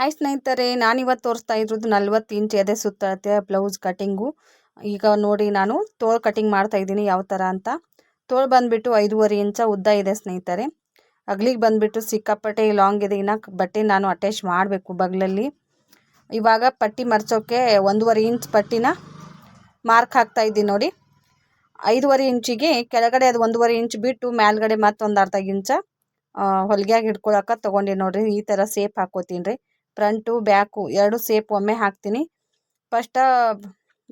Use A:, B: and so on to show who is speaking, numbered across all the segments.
A: Hi ಸ್ನೇಹಿತರೆ, ನಾನಿವತ್ತು ತೋರಿಸ್ತಾ ಇರೋದು ನಲ್ವತ್ತು ಇಂಚ್ ಎದೆ ಸುತ್ತಳತೆ ಬ್ಲೌಸ್ ಕಟಿಂಗು ಈಗ ನೋಡಿ ನಾನು ತೋಳು ಕಟಿಂಗ್ ಮಾಡ್ತಾ ಇದ್ದೀನಿ ಯಾವ ಥರ ಅಂತ. ತೋಳು ಬಂದುಬಿಟ್ಟು ಐದೂವರೆ ಇಂಚ ಉದ್ದ ಇದೆ ಸ್ನೇಹಿತರೆ. ಅಗ್ಲಿಗೆ ಬಂದುಬಿಟ್ಟು ಸಿಕ್ಕಾಪಟ್ಟೆ ಲಾಂಗ್ ಇದೆ, ಇನ್ನು ಬಟ್ಟೆ ನಾನು ಅಟ್ಯಾಚ್ ಮಾಡಬೇಕು ಬಗ್ಲಲ್ಲಿ. ಇವಾಗ ಪಟ್ಟಿ ಮರ್ಚೋಕ್ಕೆ ಒಂದೂವರೆ ಇಂಚ್ ಪಟ್ಟಿನ ಮಾರ್ಕ್ ಹಾಕ್ತಾ ಇದ್ದೀನಿ ನೋಡಿ. ಐದೂವರೆ ಇಂಚಿಗೆ ಕೆಳಗಡೆ ಅದು ಒಂದೂವರೆ ಇಂಚ್ ಬಿಟ್ಟು ಮೇಲ್ಗಡೆ ಮತ್ತೊಂದು ಅರ್ಧ ಇಂಚ ಹೊಲಿಗೆಯಾಗಿ ಹಿಡ್ಕೊಳಕ್ಕೆ ತೊಗೊಂಡೆ ನೋಡಿರಿ, ಈ ಥರ ಸೇಫ್ ಹಾಕೋತೀನಿ ರೀ. ಫ್ರಂಟು, ಬ್ಯಾಕು ಎರಡು ಸೇಪ್ ಒಮ್ಮೆ ಹಾಕ್ತೀನಿ. ಫಸ್ಟ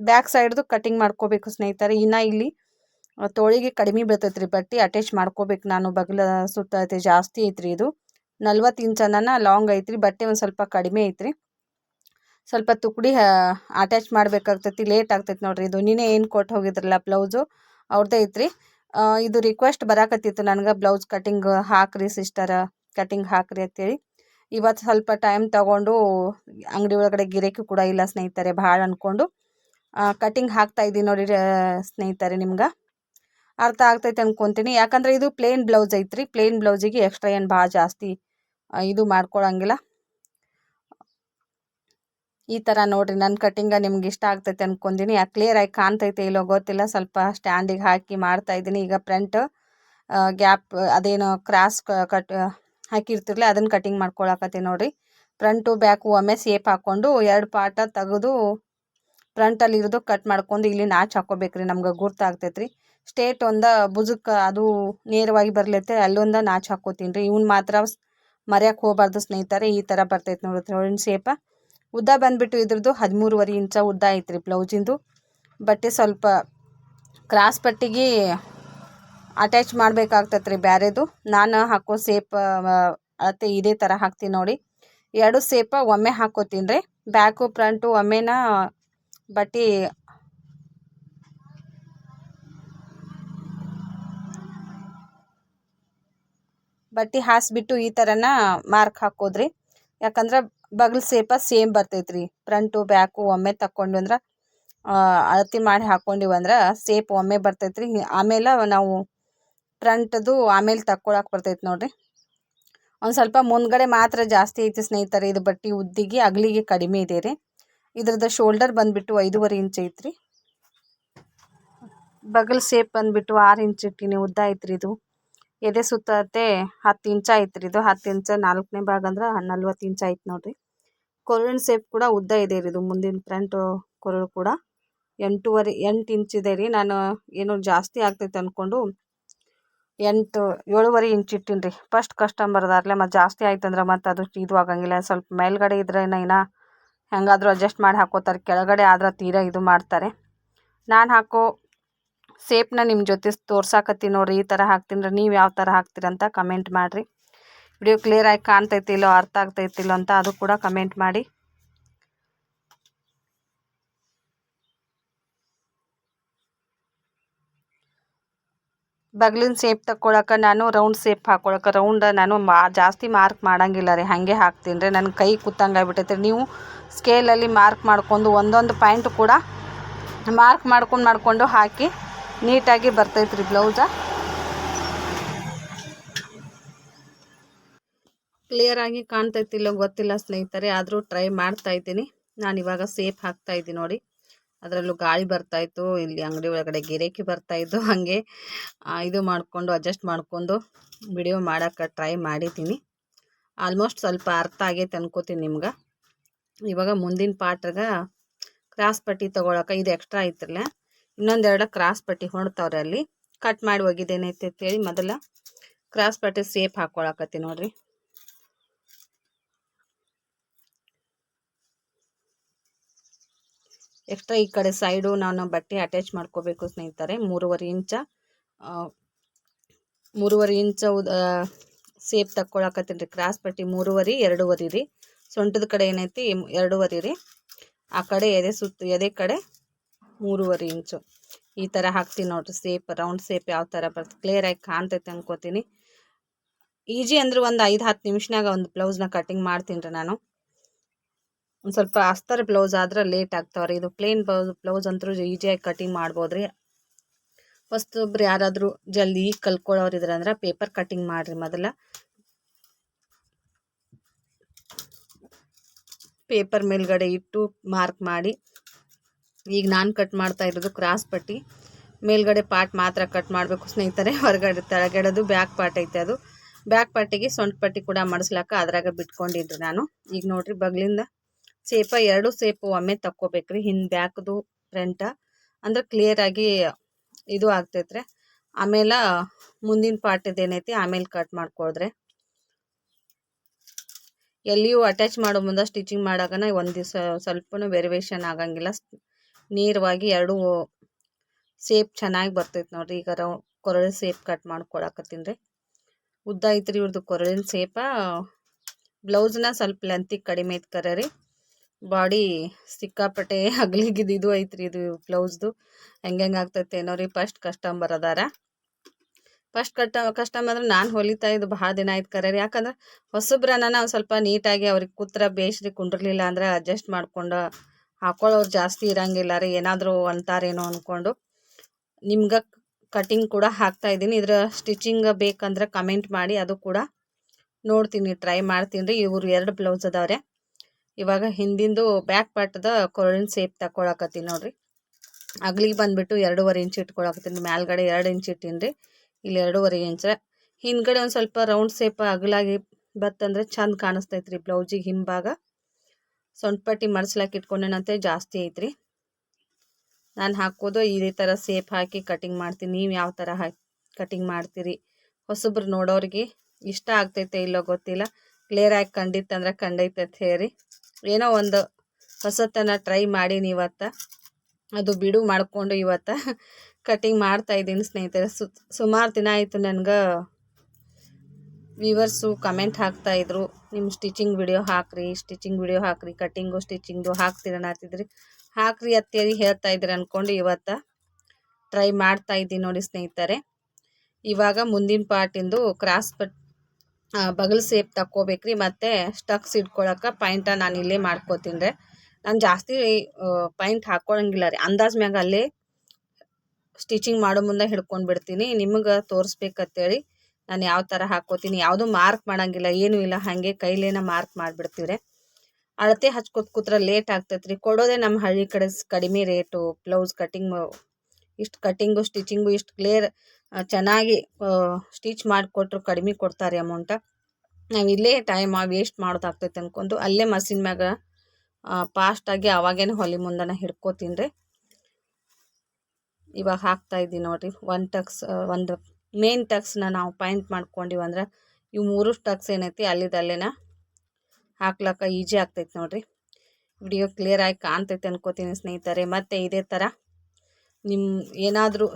A: ಬ್ಯಾಕ್ ಸೈಡ್ದು ಕಟಿಂಗ್ ಮಾಡ್ಕೋಬೇಕು ಸ್ನೇಹಿತರೆ. ಇನ್ನು ಇಲ್ಲಿ ತೋಳಿಗೆ ಕಡಿಮೆ ಬೀಳ್ತೈತೆ ರೀ ಬಟ್ಟೆ, ಅಟ್ಯಾಚ್ ಮಾಡ್ಕೋಬೇಕು ನಾನು. ಬಗಲ ಸುತ್ತೈತೆ, ಜಾಸ್ತಿ ಐತ್ರಿ ಇದು. ನಲ್ವತ್ತು ಇಂಚನ ಲಾಂಗ್ ಐತ್ರಿ, ಬಟ್ಟೆ ಒಂದು ಸ್ವಲ್ಪ ಕಡಿಮೆ ಐತ್ರಿ. ಸ್ವಲ್ಪ ತುಕಡಿ ಅಟ್ಯಾಚ್ ಮಾಡ್ಬೇಕಾಗ್ತೈತಿ, ಲೇಟ್ ಆಗ್ತೈತಿ ನೋಡ್ರಿ ಇದು. ನೀನೇ ಏನು ಕೊಟ್ಟು ಹೋಗಿದ್ರಲ್ಲ ಬ್ಲೌಸು ಅವ್ರದ್ದೇ ಐತ್ರಿ. ಇದು ರಿಕ್ವೆಸ್ಟ್ ಬರಾಕತ್ತಿತ್ತು ನನಗೆ, ಬ್ಲೌಸ್ ಕಟಿಂಗ್ ಹಾಕ್ರಿ ಸಿಸ್ಟರ ಕಟಿಂಗ್ ಹಾಕ್ರಿ ಅಂತೇಳಿ. ಇವತ್ತು ಸ್ವಲ್ಪ ಟೈಮ್ ತಗೊಂಡು ಅಂಗಡಿ ಒಳಗಡೆ ಗಿರಾಕಿ ಕೂಡ ಇಲ್ಲ ಸ್ನೇಹಿತರೆ, ಭಾಳ ಅಂದ್ಕೊಂಡು ಕಟಿಂಗ್ ಹಾಕ್ತಾ ಇದ್ದೀನಿ ನೋಡಿ ಸ್ನೇಹಿತರೆ ನಿಮ್ಗೆ. ಅರ್ಥ ಆಗ್ತೈತೆ ಅನ್ಕೊತೀನಿ. ಯಾಕಂದರೆ ಇದು ಪ್ಲೇನ್ ಬ್ಲೌಸ್ ಐತ್ರಿ. ಪ್ಲೇನ್ ಬ್ಲೌಸಿಗೆ ಎಕ್ಸ್ಟ್ರಾ ಏನು ಭಾಳ ಜಾಸ್ತಿ ಇದು ಮಾಡ್ಕೊಳಂಗಿಲ್ಲ. ಈ ಥರ ನೋಡಿರಿ ನನ್ನ ಕಟಿಂಗ ನಿಮ್ಗೆ ಇಷ್ಟ ಆಗ್ತೈತೆ ಅನ್ಕೊಂತೀನಿ. ಯಾಕೆ ಕ್ಲಿಯರ್ ಆಗಿ ಕಾಣ್ತೈತೆ ಇಲ್ಲೋ ಗೊತ್ತಿಲ್ಲ. ಸ್ವಲ್ಪ ಸ್ಟ್ಯಾಂಡಿಗೆ ಹಾಕಿ ಮಾಡ್ತಾ ಇದ್ದೀನಿ. ಈಗ ಫ್ರಂಟ್ ಗ್ಯಾಪ್ ಅದೇನು ಕ್ರಾಸ್ ಕಟ್ ಹಾಕಿರ್ತಿರ್ಲಿ ಅದನ್ನ ಕಟಿಂಗ್ ಮಾಡ್ಕೊಳಕತ್ತೀನಿ ನೋಡಿರಿ. ಫ್ರಂಟು ಬ್ಯಾಕು ಒಮ್ಮೆ ಸೇಪ್ ಹಾಕ್ಕೊಂಡು ಎರಡು ಪಾಟ ತೆಗೆದು ಫ್ರಂಟಲ್ಲಿ ಇರೋದು ಕಟ್ ಮಾಡ್ಕೊಂಡು ಇಲ್ಲಿ ನಾಚ್ ಹಾಕ್ಕೋಬೇಕ್ರಿ ನಮ್ಗೆ ಗುರ್ತಾಗ್ತೈತೆ ರೀ ಸ್ಟೇಟ್ ಒಂದ ಭುಜಕ್ಕೆ ಅದು ನೇರವಾಗಿ ಬರ್ಲೈತೆ, ಅಲ್ಲೊಂದ ನಾಚ್ ಹಾಕ್ಕೋತೀನಿ ರೀ ಇವ್ನು ಮಾತ್ರ ಮರ್ಯಾಕೆ ಹೋಗಬಾರ್ದು ಸ್ನೇಹಿತರೆ, ಈ ಥರ ಬರ್ತೈತೆ ನೋಡಿರಿ ಅವ್ರಿನ ಸೇಪ ಉದ್ದ ಬಂದುಬಿಟ್ಟು ಇದ್ರದ್ದು ಹದಿಮೂರುವರೆ ಇಂಚ ಉದ್ದ ಐತ್ರಿ ಬ್ಲೌಸಿಂದು ಬಟ್ಟೆ ಸ್ವಲ್ಪ ಕ್ರಾಸ್ ಪಟ್ಟಿಗೆ ಅಟ್ಯಾಚ್ ಮಾಡಬೇಕಾಗ್ತೈತೆ ರೀ ಬ್ಯಾರೆದು. ನಾನು ಹಾಕೋ ಸೇಪ್ ಅಳತೆ ಇದೇ ಥರ ಹಾಕ್ತೀನಿ ನೋಡಿ. ಎರಡು ಸೇಪ ಒಮ್ಮೆ ಹಾಕೋತೀನಿ ರೀ ಬ್ಯಾಕು ಫ್ರಂಟು ಒಮ್ಮೆನ ಬಟ್ಟೆ ಬಟ್ಟೆ ಹಾಸ್ಬಿಟ್ಟು ಈ ಥರನ ಮಾರ್ಕ್ ಹಾಕೋದ್ರಿ. ಯಾಕಂದ್ರೆ ಬಗಲ್ ಸೇಪ ಸೇಮ್ ಬರ್ತೈತೆ ರೀ ಫ್ರಂಟು ಬ್ಯಾಕು ಒಮ್ಮೆ ತಕ್ಕೊಂಡು ಅಂದ್ರೆ ಅಳತೆ ಮಾಡಿ ಹಾಕ್ಕೊಂಡಿವಂದ್ರೆ ಸೇಪ್ ಒಮ್ಮೆ ಬರ್ತೈತೆ ರೀ ಆಮೇಲೆ ನಾವು ಫ್ರಂಟ್ದು ಆಮೇಲೆ ತಕ್ಕೊಳಕ್ಕೆ ಬರ್ತೈತೆ ನೋಡಿರಿ. ಒಂದು ಸ್ವಲ್ಪ ಮುಂದ್ಗಡೆ ಮಾತ್ರ ಜಾಸ್ತಿ ಐತಿ ಸ್ನೇಹಿತರೆ, ಇದು ಬಟ್ಟೆ ಉದ್ದಿಗೆ ಅಗಲಿಗೆ ಕಡಿಮೆ ಇದೆ ರೀ. ಇದ್ರದ್ದು ಶೋಲ್ಡರ್ ಬಂದುಬಿಟ್ಟು ಐದೂವರೆ ಇಂಚ್ ಐತ್ರಿ. ಬಗಲ್ ಸೇಪ್ ಬಂದುಬಿಟ್ಟು ಆರು ಇಂಚ್ ಇಟ್ಟಿನಿ, ಉದ್ದ ಐತ್ರಿ ಇದು. ಎದೆ ಸುತ್ತತೆ ಹತ್ತು ಇಂಚ ಐತ್ರಿ ಇದು. ಹತ್ತು ಇಂಚ ನಾಲ್ಕನೇ ಭಾಗ ಅಂದ್ರೆ ನಲ್ವತ್ತು ಇಂಚ್ ಐತೆ ನೋಡಿರಿ. ಕೊರಳಿನ ಸೇಪ್ ಕೂಡ ಉದ್ದ ಇದೆ ರೀ ಇದು, ಮುಂದಿನ ಫ್ರಂಟ್ ಕೊರಳು ಕೂಡ. ಎಂಟೂವರೆ, ಎಂಟು ಇಂಚ್ ಇದೆ ರೀ. ನಾನು ಏನೋ ಜಾಸ್ತಿ ಆಗ್ತೈತೆ ಅಂದ್ಕೊಂಡು ಎಂಟು, ಏಳುವರೆ ಇಂಚ್ ಇಟ್ಟೀನಿ ರೀ ಫಸ್ಟ್ ಕಸ್ಟಮರ್ ಅದಾರ್ಲೆ ಮತ್ತು ಜಾಸ್ತಿ ಆಯ್ತಂದ್ರೆ ಮತ್ತು ಅದು ಇದು ಆಗಂಗಿಲ್ಲ. ಸ್ವಲ್ಪ ಮೇಲ್ಗಡೆ ಇದ್ರೆ ಇನ್ನು ಹೆಂಗಾದರೂ ಅಡ್ಜಸ್ಟ್ ಮಾಡಿ ಹಾಕೋತಾರೆ. ಕೆಳಗಡೆ ಆದ್ರೆ ತೀರಾ ಇದು ಮಾಡ್ತಾರೆ. ನಾನು ಹಾಕೋ ಸೇಪ್ನ ನಿಮ್ಮ ಜೊತೆ ತೋರ್ಸಾಕತ್ತೀನಿ ನೋಡಿರಿ. ಈ ಥರ ಹಾಕ್ತೀನಿ ನೀವು ಯಾವ ಥರ ಹಾಕ್ತೀರಂತ ಕಮೆಂಟ್ ಮಾಡಿರಿ. ವಿಡಿಯೋ ಕ್ಲಿಯರಾಗಿ ಕಾಣ್ತೈತಿಲ್ಲೋ, ಅರ್ಥ ಆಗ್ತೈತಿಲ್ಲೋ ಅಂತ ಅದು ಕೂಡ ಕಮೆಂಟ್ ಮಾಡಿ. ಬಗ್ಲಿನ ಸೇಪ್ ತಕ್ಕೊಳಕ್ಕೆ ನಾನು ರೌಂಡ್ ಸೇಪ್ ಹಾಕೊಳಕ್ಕೆ ರೌಂಡ್ ನಾನು ಮಾ, ಜಾಸ್ತಿ ಮಾರ್ಕ್ ಮಾಡಂಗಿಲ್ಲ ರೀ, ಹಾಗೆ ಹಾಕ್ತೀನಿ ರೀ. ನನ್ನ ಕೈ ಕೂತಂಗೆ ಆಗ್ಬಿಟ್ಟೈತೆ ನೀವು ಸ್ಕೇಲಲ್ಲಿ ಮಾರ್ಕ್ ಮಾಡ್ಕೊಂಡು ಒಂದೊಂದು ಪಾಯಿಂಟ್ ಕೂಡ ಮಾರ್ಕ್ ಮಾಡ್ಕೊಂಡು ಮಾಡಿಕೊಂಡು ಹಾಕಿ ನೀಟಾಗಿ ಬರ್ತೈತೆ ರೀ ಬ್ಲೌಸ ಕ್ಲಿಯರಾಗಿ ಕಾಣ್ತೈತಿಲ್ಲ ಗೊತ್ತಿಲ್ಲ ಸ್ನೇಹಿತರೆ, ಆದರೂ ಟ್ರೈ ಮಾಡ್ತಾ ಇದ್ದೀನಿ. ನಾನು ಇವಾಗ ಸೇಪ್ ಹಾಕ್ತಾ ಇದ್ದೀನಿ ನೋಡಿ. ಅದರಲ್ಲೂ ಗಾಳಿ ಬರ್ತಾಯಿತ್ತು ಇಲ್ಲಿ ಅಂಗಡಿ ಒಳಗಡೆ ಗಿರಾಕಿ ಬರ್ತಾಯಿದ್ದು ಹಾಗೆ ಇದು ಮಾಡಿಕೊಂಡು ಅಡ್ಜಸ್ಟ್ ಮಾಡಿಕೊಂಡು ವಿಡಿಯೋ ಮಾಡೋಕ್ಕೆ ಟ್ರೈ ಮಾಡಿದ್ದೀನಿ. ಆಲ್ಮೋಸ್ಟ್ ಸ್ವಲ್ಪ ಅರ್ಥ ಆಗೈತೆ ಅನ್ಕೋತೀನಿ ನಿಮ್ಗೆ. ಇವಾಗ ಮುಂದಿನ ಪಾಟ್ರಾಗ ಕ್ರಾಸ್ ಪಟ್ಟಿ ತೊಗೊಳಕ್ಕೆ ಇದು ಎಕ್ಸ್ಟ್ರಾ ಐತ್ರಲ್ಲ. ಇನ್ನೊಂದೆರಡು ಕ್ರಾಸ್ ಪಟ್ಟಿ ಹೊಣ್ತಾವ್ರೆ ಅಲ್ಲಿ. ಕಟ್ ಮಾಡಿ ಹೋಗಿದ್ದೇನೈತೆ ಅಂತೇಳಿ ಮೊದಲ ಕ್ರಾಸ್ ಪಟ್ಟಿ ಸೇಫ್ ಹಾಕ್ಕೊಳಕತ್ತಿ ನೋಡ್ರಿ. ಎಕ್ಸ್ಟ್ರಾ ಈ ಕಡೆ ಸೈಡು ನಾನು ಬಟ್ಟೆ ಅಟ್ಯಾಚ್ ಮಾಡ್ಕೋಬೇಕು ಸ್ನೇಹಿತರೆ, ಮೂರುವರೆ ಇಂಚ. ಮೂರುವರೆ ಇಂಚ ಸೇಪ್ ತಕ್ಕೊಳಕತ್ತೀನಿ ರೀ. ಕ್ರಾಸ್ ಪಟ್ಟಿ ಮೂರುವರೆ, ಎರಡೂವರೆ ರೀ. ಸೊಂಟದ ಕಡೆ ಏನೈತಿ ಎರಡೂವರೆ ರೀ. ಆ ಕಡೆ ಎದೆ ಸುತ್ತು, ಎದೆ ಕಡೆ ಮೂರುವರೆ ಇಂಚು. ಈ ಥರ ಹಾಕ್ತೀನಿ ನೋಡ್ರಿ ಸೇಪ್ ರೌಂಡ್ ಸೇಪ್ ಯಾವ ಥರ ಬರ್ತದೆ ಕ್ಲಿಯರಾಗಿ ಕಾಣ್ತೈತೆ ಅನ್ಕೋತೀನಿ. ಈಜಿ ಅಂದ್ರೆ ಒಂದು ಐದು, ಹತ್ತು ನಿಮಿಷನಾಗ ಒಂದು ಬ್ಲೌಸ್ನ ಕಟಿಂಗ್ ಮಾಡ್ತೀನಿ ರೀ ನಾನು. ಒಂದು ಸ್ವಲ್ಪ ಅಸ್ತರ್ ಬ್ಲೌಸ್ ಆದ್ರೆ ಲೇಟ್ ಆಗ್ತಾವ್ರಿ. ಇದು ಪ್ಲೇನ್ ಬ್ಲೌಸ್ ಬ್ಲೌಸ್ ಅಂತೂ ಈಜಿಯಾಗಿ ಕಟಿಂಗ್ ಮಾಡ್ಬೋದ್ರಿ. ಒಬ್ರು ಯಾರಾದರೂ ಜಲ್ದಿ ಕಲ್ತ್ಕೊಳ್ಳೋರು ಇದ್ರಂದ್ರೆ ಪೇಪರ್ ಕಟಿಂಗ್ ಮಾಡಿರಿ ಮೊದಲ. ಪೇಪರ್ ಮೇಲ್ಗಡೆ ಇಟ್ಟು ಮಾರ್ಕ್ ಮಾಡಿ. ಈಗ ನಾನು ಕಟ್ ಮಾಡ್ತಾ ಇರೋದು ಕ್ರಾಸ್ ಪಟ್ಟಿ. ಮೇಲ್ಗಡೆ ಪಾರ್ಟ್ ಮಾತ್ರ ಕಟ್ ಮಾಡಬೇಕು ಸ್ನೇಹಿತರೆ. ಹೊರಗಡೆ ತೆಳಗಡೆದು ಬ್ಯಾಕ್ ಪಾರ್ಟ್ ಐತೆ ಅದು. ಬ್ಯಾಕ್ ಪಾರ್ಟಿಗೆ ಸೊಂಟ ಪಟ್ಟಿ ಕೂಡ ಮಾಡಿಸ್ಲಾಕ ಅದ್ರಾಗ ಬಿಟ್ಕೊಂಡಿದ್ರು ನಾನು. ಈಗ ನೋಡ್ರಿ ಬಗ್ಲಿಂದ. ಸೇಪ, ಎರಡು ಸೇಪು ಒಮ್ಮೆ ತಕ್ಕೋಬೇಕ್ರಿ. ಹಿಂದೆ ಬ್ಯಾಕ್ದು ಫ್ರಂಟ. ಅಂದ್ರೆ ಕ್ಲಿಯರ್ ಆಗಿ ಇದು ಆಗ್ತೈತ್ರಿ. ಆಮೇಲೆ ಮುಂದಿನ ಪಾರ್ಟಿದು ಏನೈತಿ ಆಮೇಲೆ ಕಟ್ ಮಾಡ್ಕೊಳ್ರೆ ಎಲ್ಲಿಯೂ ಅಟ್ಯಾಚ್ ಮಾಡೋ ಮುಂದೆ ಸ್ಟಿಚಿಂಗ್ ಮಾಡಾಗನ ಒಂದು ದಿವಸ ಸ್ವಲ್ಪ ವೆರಿವೇಷನ್ ಆಗಂಗಿಲ್ಲ. ನೇರವಾಗಿ ಎರಡು ಸೇಪ್ ಚೆನ್ನಾಗಿ ಬರ್ತೈತೆ ನೋಡ್ರಿ. ಈಗ ಕೊರಳಿನ ಸೇಪ್ ಕಟ್ ಮಾಡ್ಕೊಳಕತ್ತೀನಿ ರೀ. ಉದ್ದ ಐತ್ರಿ ಇವ್ರದ್ದು ಕೊರಳಿನ ಸೇಪ. ಬ್ಲೌಸ್ನ ಸ್ವಲ್ಪ ಲೆಂತಿಗೆ ಕಡಿಮೆ ಐತೆ ಕರೆ ಬಾಡಿ ಸಿಕ್ಕಾಪಟ್ಟೆ ಹಗ್ಲಿಗಿದ್ದು ಇದು ಐತ್ರಿ, ಇದು ಬ್ಲೌಸ್ದು ಹೆಂಗೆ ಹೆಂಗೆ ಆಗ್ತೈತೆ ಏನೋ ರೀ ಫಸ್ಟ್ ಕಸ್ಟಮರ್ ಅದಾರ. ಫಸ್ಟ್ ಕಟ್ಟ ಕಸ್ಟಮರ್ ನಾನು ಹೊಲಿತಾ ಇದ್ದು ಭಾಳ ದಿನ ಆಯ್ತು ಕರೆ ರೀ. ಯಾಕಂದ್ರೆ ಹೊಸಬ್ರನ್ನ ನಾವು ಸ್ವಲ್ಪ ನೀಟಾಗಿ ಅವ್ರಿಗೆ ಕೂತ್ರ ಬೇಸ್ರಿ ಕುಂಡಿರ್ಲಿಲ್ಲ ಅಂದ್ರೆ ಅಡ್ಜಸ್ಟ್ ಮಾಡ್ಕೊಂಡು ಹಾಕೊಳ್ಳೋರು ಜಾಸ್ತಿ ಇರಂಗಿಲ್ಲ ರೀ, ಏನಾದರೂ ಅಂತಾರೇನೋ ಅಂದ್ಕೊಂಡು ನಿಮ್ಗೆ ಕಟಿಂಗ್ ಕೂಡ ಹಾಕ್ತಾ ಇದ್ದೀನಿ. ಇದ್ರ ಸ್ಟಿಚಿಂಗ್ ಬೇಕಂದ್ರೆ ಕಮೆಂಟ್ ಮಾಡಿ, ಅದು ಕೂಡ ನೋಡ್ತೀನಿ ಟ್ರೈ ಮಾಡ್ತೀನಿ ರೀ. ಇವ್ರು ಎರಡು ಬ್ಲೌಸ್ ಅದಾವ್ರೆ. ಇವಾಗ ಹಿಂದಿಂದು ಬ್ಯಾಕ್ ಪಾರ್ಟ್ದ ಕೊರಳಿನ ಸೇಪ್ ತಗೊಳಕತ್ತೀನಿ ನೋಡ್ರಿ. ಅಗ್ಲಿಗೆ ಬಂದುಬಿಟ್ಟು ಎರಡೂವರೆ ಇಂಚ್ ಇಟ್ಕೊಳಕತ್ತೀನಿ. ಮ್ಯಾಲ್ಗಡೆ ಎರಡು ಇಂಚ್ ಇಟ್ಟೀನಿ ರೀ ಇಲ್ಲಿ ಎರಡೂವರೆ ಇಂಚ ಹಿಂದ್ಗಡೆ ಒಂದು ಸ್ವಲ್ಪ ರೌಂಡ್ ಸೇಪ್ ಅಗಲಾಗಿ ಬತ್ತಂದ್ರೆ ಚಂದ ಕಾಣಿಸ್ತೈತ್ರಿ ಬ್ಲೌಸಿಗೆ ಹಿಂಭಾಗ. ಸೊಂಟಪಟ್ಟಿ ಪಟ್ಟಿ ಮಡ್ಸ್ಲಾಕ ಇಟ್ಕೊಂಡೇನಂತೆ ಜಾಸ್ತಿ ಐತ್ರಿ. ನಾನು ಹಾಕೋದು ಇದೇ ಥರ ಸೇಪ್ ಹಾಕಿ ಕಟಿಂಗ್ ಮಾಡ್ತೀನಿ. ನೀವು ಯಾವ ಥರ ಹಾಕಿ ಕಟಿಂಗ್ ಮಾಡ್ತೀರಿ? ಹೊಸಬ್ರು ನೋಡೋರಿಗೆ ಇಷ್ಟ ಆಗ್ತೈತೆ ಇಲ್ಲೋ ಗೊತ್ತಿಲ್ಲ. ಕ್ಲಿಯರ್ ಆಗಿ ಕಂಡಿತ್ತಂದ್ರೆ ಅಂತ ಹೇಳಿ. ಏನೋ ಒಂದು ಹೊಸತನ ಟ್ರೈ ಮಾಡೀನಿ ಇವತ್ತು ಅದು ಬಿಡು ಮಾಡಿಕೊಂಡು ಇವತ್ತು ಕಟಿಂಗ್ ಮಾಡ್ತಾ ಇದ್ದೀನಿ ಸ್ನೇಹಿತರೆ. ಸುಮಾರು ದಿನ ಆಯಿತು ನನಗೆ ವ್ಯೂವರ್ಸು ಕಮೆಂಟ್ ಹಾಕ್ತಾಯಿದ್ರು ನಿಮ್ಮ ಸ್ಟಿಚಿಂಗ್ ವಿಡಿಯೋ ಹಾಕ್ರಿ ಸ್ಟಿಚಿಂಗ್ ವಿಡಿಯೋ ಹಾಕ್ರಿ ಕಟಿಂಗು ಸ್ಟಿಚಿಂಗು ಹಾಕ್ತೀರ ಹಾಕ್ತಿದ್ರಿ ಹಾಕ್ರಿ ಅತ್ತೇರಿ ಹೇಳ್ತಾ ಇದ್ರಿ ಅಂದ್ಕೊಂಡು ಇವತ್ತು ಟ್ರೈ ಮಾಡ್ತಾ ಇದ್ದೀನಿ ನೋಡಿ ಸ್ನೇಹಿತರೆ. ಇವಾಗ ಮುಂದಿನ ಪಾರ್ಟಿಂದು ಕ್ರಾಸ್ ಪಟ್ ಬಗಲ್ ಸೇಪ್ ತಕ್ಕೋಬೇಕ್ರಿ. ಮತ್ತು ಸ್ಟಕ್ಸ್ ಇಟ್ಕೊಳಕ್ಕೆ ಪಾಯಿಂಟ ನಾನು ಇಲ್ಲೇ ಮಾಡ್ಕೋತೀನಿ ರೀ. ನಾನು ಜಾಸ್ತಿ ಪಾಯಿಂಟ್ ಹಾಕ್ಕೊಳಂಗಿಲ್ಲ ರೀ. ಅಂದಾಜ್ ಮ್ಯಾಗ ಅಲ್ಲೇ ಸ್ಟಿಚಿಂಗ್ ಮಾಡೋ ಮುಂದೆ ಹಿಡ್ಕೊಂಡು ಬಿಡ್ತೀನಿ. ನಿಮಗೆ ತೋರಿಸ್ಬೇಕಂತೇಳಿ ನಾನು ಯಾವ ಥರ ಹಾಕ್ಕೋತೀನಿ ಯಾವುದೂ ಮಾರ್ಕ್ ಮಾಡೋಂಗಿಲ್ಲ, ಏನೂ ಇಲ್ಲ, ಹಾಗೆ ಕೈಲೇನ ಮಾರ್ಕ್ ಮಾಡಿಬಿಡ್ತೀವಿ ಅಳತೆ ಹಚ್ಕೊತ್ ಕೂತ್ರೆ ಲೇಟ್ ಆಗ್ತೈತೆ ರೀ ಕೊಡೋದೇ ನಮ್ಮ ಹಳ್ಳಿ ಕಡೆ ಕಡಿಮೆ ರೇಟು ಬ್ಲೌಸ್ ಕಟ್ಟಿಂಗ್ ಇಷ್ಟು ಕಟ್ಟಿಂಗು ಸ್ಟಿಚಿಂಗು ಇಷ್ಟು ಕ್ಲಿಯರ್ ಚೆನ್ನಾಗಿ ಸ್ಟಿಚ್ ಮಾಡಿಕೊಟ್ರು ಕಡಿಮೆ ಕೊಡ್ತಾರೆ ಅಮೌಂಟ ನಾವು ಇಲ್ಲೇ ಟೈಮ್ ವೇಸ್ಟ್ ಮಾಡೋದಾಗ್ತೈತೆ ಅಂದ್ಕೊಂಡು ಅಲ್ಲೇ ಮಷಿನ್ ಮ್ಯಾಗ ಫಾಸ್ಟಾಗಿ ಅವಾಗೇನು ಹೊಲಿ ಮುಂದನ ಹಿಡ್ಕೊತೀನಿ ರೀ. ಇವಾಗ ಹಾಕ್ತಾ ಇದ್ದೀನಿ ನೋಡಿರಿ ಒನ್ ಟಕ್ಸ್ ಒಂದು ಮೇನ್ ಟಕ್ಸ್ನ ನಾವು ಪಾಯಿಂಟ್ ಮಾಡ್ಕೊಂಡಿವಿ ಅಂದ್ರೆ ಇವು ಮೂರು ಟಕ್ಸ್ ಏನೈತಿ ಅಲ್ಲಿದಲ್ಲೇನ ಹಾಕ್ಲಕ್ಕ ಈಜಿ ಆಗ್ತೈತೆ ನೋಡಿರಿ. ವಿಡಿಯೋ ಕ್ಲಿಯರ್ ಆಗಿ ಕಾಣ್ತೈತೆ ಅನ್ಕೋತೀನಿ ಸ್ನೇಹಿತರೆ, ಮತ್ತು ಇದೇ ಥರ ನಿಮ್ಮ ಏನಾದರೂ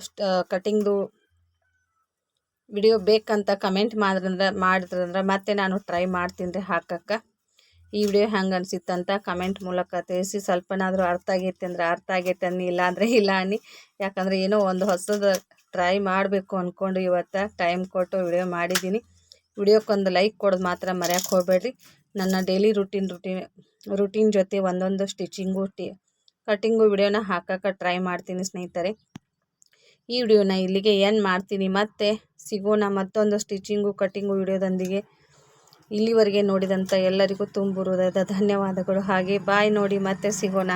A: ಕಟಿಂಗ್ದು ವಿಡಿಯೋ ಬೇಕಂತ ಕಮೆಂಟ್ ಮಾಡಿದ್ರಂದ್ರೆ ಮಾಡಿದ್ರಂದ್ರೆ ಮತ್ತೆ ನಾನು ಟ್ರೈ ಮಾಡ್ತೀನಿ ರೀ ಹಾಕಕ್ಕೆ. ಈ ವಿಡಿಯೋ ಹೆಂಗೆ ಅನಿಸಿತ್ತಂತ ಕಮೆಂಟ್ ಮೂಲಕ ತಿಳಿಸಿ. ಸ್ವಲ್ಪನಾದರೂ ಅರ್ಥ ಆಗೈತೆ ಅಂದ್ರೆ ಅರ್ಥ ಆಗೈತೆ ಅನ್ನಿ, ಇಲ್ಲ ಅಂದರೆ ಇಲ್ಲ ಅನ್ನಿ. ಯಾಕಂದರೆ ಏನೋ ಒಂದು ಹೊಸದು ಟ್ರೈ ಮಾಡಬೇಕು ಅಂದ್ಕೊಂಡು ಇವತ್ತು ಟೈಮ್ ಕೊಟ್ಟು ವಿಡಿಯೋ ಮಾಡಿದ್ದೀನಿ. ವಿಡಿಯೋಕ್ಕೊಂದು ಲೈಕ್ ಕೊಡೋದು ಮಾತ್ರ ಮರೆಯೋಕೆ ಹೋಗಬೇಡ್ರಿ. ನನ್ನ ಡೈಲಿ ರುಟೀನ್ ರುಟೀನ್ ರುಟೀನ್ ಜೊತೆ ಒಂದೊಂದು ಸ್ಟಿಚಿಂಗು, ಟಿ ಕಟ್ಟಿಂಗು ವಿಡಿಯೋನ ಹಾಕೋಕೆ ಟ್ರೈ ಮಾಡ್ತೀನಿ ಸ್ನೇಹಿತರೆ. ಈ ವಿಡಿಯೋನ ಇಲ್ಲಿಗೆ ಏನು ಮಾಡ್ತೀನಿ ಮತ್ತೆ ಸಿಗೋಣ ಮತ್ತೊಂದು ಸ್ಟಿಚಿಂಗು ಕಟ್ಟಿಂಗು ವಿಡಿಯೋದೊಂದಿಗೆ. ಇಲ್ಲಿವರೆಗೆ ನೋಡಿದಂಥ ಎಲ್ಲರಿಗೂ ತುಂಬ ಹೃದಯದ ಧನ್ಯವಾದಗಳು. ಹಾಗೆ ಬಾಯ್ ನೋಡಿ ಮತ್ತೆ ಸಿಗೋಣ.